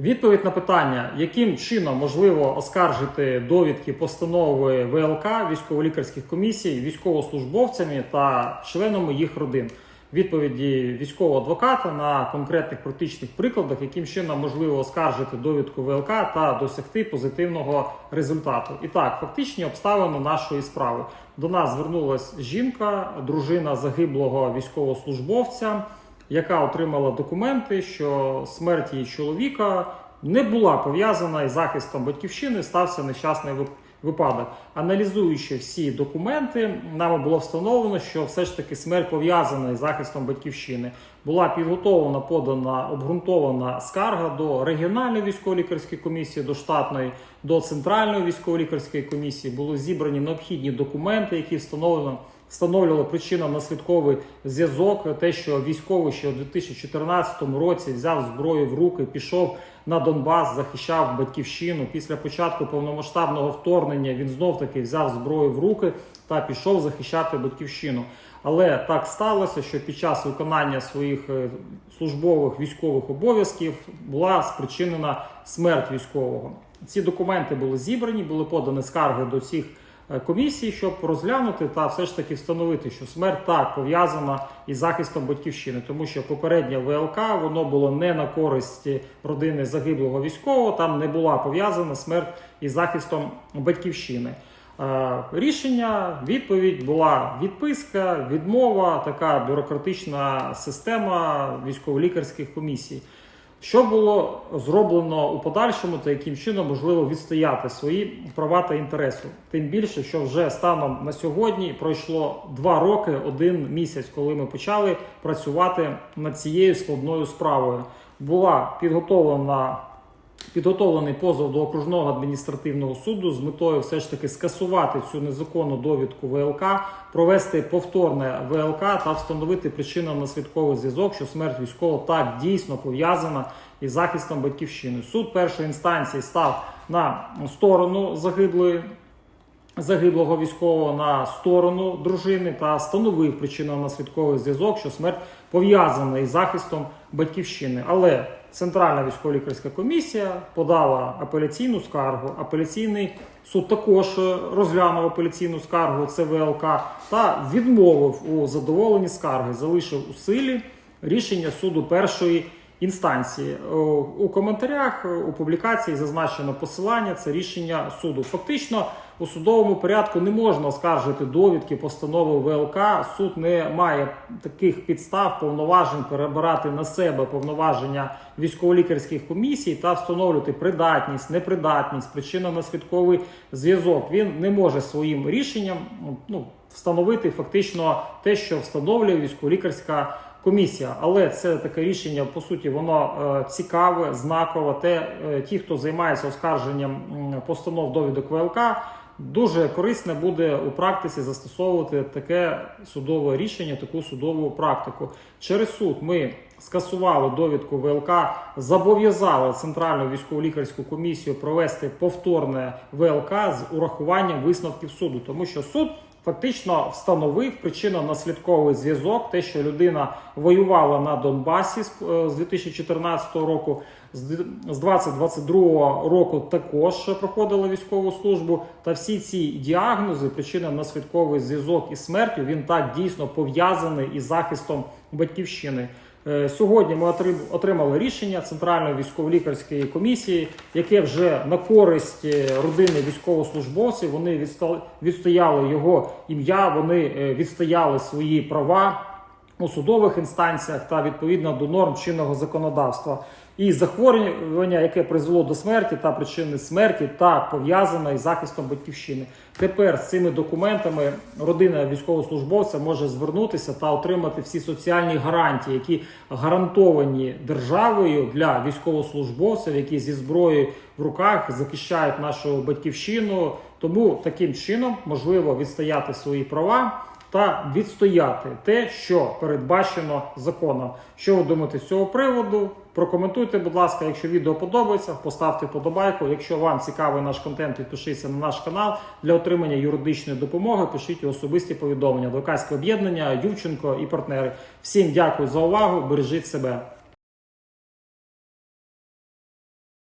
Відповідь на питання, яким чином можливо оскаржити довідки постанови ВЛК військово-лікарських комісій військовослужбовцями та членами їх родин. Відповіді військового адвоката на конкретних практичних прикладах, яким чином можливо оскаржити довідку ВЛК та досягти позитивного результату. І так, фактичні обставини нашої справи. До нас звернулася жінка, дружина загиблого військовослужбовця яка отримала документи, що смерть її чоловіка не була пов'язана із захистом батьківщини, стався нещасний випадок. Аналізуючи всі документи, нами було встановлено, що все ж таки смерть пов'язана із захистом батьківщини. Була підготовлена, подана обґрунтована скарга до регіональної військово-лікарської комісії, до штатної, до центральної військово-лікарської комісії. Були зібрані необхідні документи, які встановлено встановлювали причинно-наслідковий зв'язок, те, що військовий ще у 2014 році взяв зброю в руки, пішов на Донбас, захищав батьківщину. Після початку повномасштабного вторгнення він знов таки взяв зброю в руки та пішов захищати батьківщину. Але так сталося, що під час виконання своїх е, службових військових обов'язків була спричинена смерть військового. Ці документи були зібрані, були подані скарги до всіх комісій, щоб розглянути та все ж таки встановити, що смерть так пов'язана із захистом батьківщини, тому що попереднє ВЛК воно було не на користь родини загиблого військового, там не була пов'язана смерть із захистом батьківщини. Е, Рішення, відповідь була відписка, відмова, така бюрократична система військово-лікарських комісій. Що було зроблено у подальшому та яким чином можливо відстояти свої права та інтереси? Тим більше, що вже станом на сьогодні пройшло два роки, один місяць, коли ми почали працювати над цією складною справою. Була підготовлена підготовлений позов до окружного адміністративного суду з метою все ж таки скасувати цю незаконну довідку ВЛК, провести повторне ВЛК та встановити причинно-наслідковий зв'язок, що смерть військового так дійсно пов'язана із захистом батьківщини. Суд першої інстанції став на сторону загиблої загиблого військового на сторону дружини та встановив причинно-наслідковий зв'язок, що смерть пов'язана із захистом батьківщини. Але Центральна військово-лікарська комісія подала апеляційну скаргу. Апеляційний суд також е, розглянув апеляційну скаргу ЦВЛК та відмовив у задоволенні скарги, залишив у силі рішення суду першої інстанції. Е, У коментарях е, у публікації зазначено посилання. Це рішення суду. Фактично у судовому порядку не можна оскаржити довідки постанови ВЛК. Суд не має таких підстав повноважень перебирати на себе повноваження військово-лікарських комісій та встановлювати придатність, непридатність, причинно-наслідковий зв'язок. Він не може своїм рішенням ну, встановити фактично те, що встановлює військово-лікарська комісія. Але це таке рішення, по суті, воно е, цікаве, знакове. Те, е, ті, хто займається оскарженням постанов довідок ВЛК, дуже корисне буде у практиці застосовувати таке судове рішення, таку судову практику. Через суд ми скасували довідку ВЛК, зобов'язали Центральну військово-лікарську комісію провести повторне ВЛК з урахуванням висновків суду, тому що суд. Фактично встановив причинно-наслідковий зв'язок, те, що людина воювала на Донбасі з е, з 2014 року, з д- з 2022 року також проходила військову службу. Та всі ці діагнози, причинно-наслідковий зв'язок із смертю, він так дійсно пов'язаний із захистом батьківщини. Е, Сьогодні ми отрим- отримали рішення Центральної військово-лікарської комісії, яке вже на користь е, родини військовослужбовців. Вони відстояли його ім'я, вони е, відстояли свої права у судових інстанціях та відповідно до норм чинного законодавства. І захворювання, яке призвело до смерті та причини смерті, так пов'язане із захистом батьківщини. Тепер з цими документами родина військовослужбовця може звернутися та отримати всі соціальні гарантії, які гарантовані державою для військовослужбовців, які зі зброєю в руках захищають нашу батьківщину. Тому таким чином можливо відстояти свої права та відстояти те, що передбачено законом. Що ви думаєте з цього приводу? Прокоментуйте, будь ласка, якщо відео подобається, поставте вподобайку. Якщо вам цікавий наш контент, підпишіться на наш канал для отримання юридичної допомоги. Пишіть особисті повідомлення. Адвокатське об'єднання, Ювченко і партнери. Всім дякую за увагу. Бережіть себе.